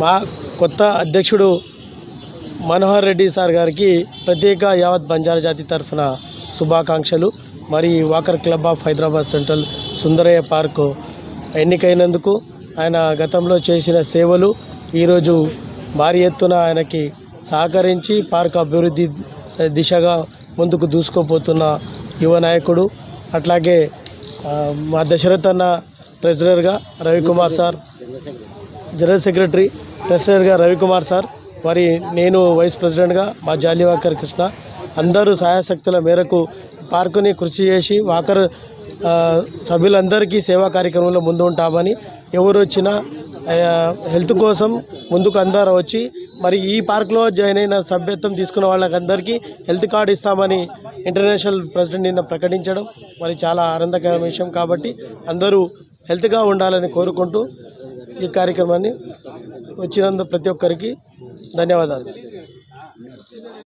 మా కొత్త అధ్యక్షుడు మనోహర్ రెడ్డి సార్ గారికి ప్రత్యేక యావత్ బంజారా జాతి తరఫున శుభాకాంక్షలు. మరి walker club of Hyderabad central Sundarayya park ఎన్నికైనందుకు ఆయన గతంలో చేసిన సేవలు ఈరోజు భారీ ఎత్తున ఆయనకి సహకరించి పార్క్ అభివృద్ధి దిశగా ముందుకు దూసుకోపోతున్న యువ నాయకుడు అట్లాగే మా దశరథ్ అన్న ట్రెజరర్గా రవికుమార్ సార్ జనరల్ సెక్రటరీ ప్రెసిడెంట్గా రవికుమార్ సార్ మరి నేను వైస్ ప్రెసిడెంట్గా మా జాలివాకర్ కృష్ణ అందరూ సహాయశక్తుల మేరకు పార్కుని కృషి చేసి వాకర్ సభ్యులందరికీ సేవా కార్యక్రమంలో ముందు ఉంటామని ఎవరు వచ్చినా హెల్త్ కోసం ముందుకు అందరూ వచ్చి మరి ఈ పార్క్లో జాయిన్ అయిన సభ్యత్వం తీసుకున్న వాళ్ళకందరికీ హెల్త్ కార్డు ఇస్తామని ఇంటర్నేషనల్ ప్రెసిడెంట్ నిన్న ప్రకటించడం మరి చాలా ఆనందకరమైన విషయం కాబట్టి అందరూ హెల్త్గా ఉండాలని కోరుకుంటూ ఈ కార్యక్రమాన్ని వచ్చినందుకు ప్రతి ఒక్కరికి ధన్యవాదాలు.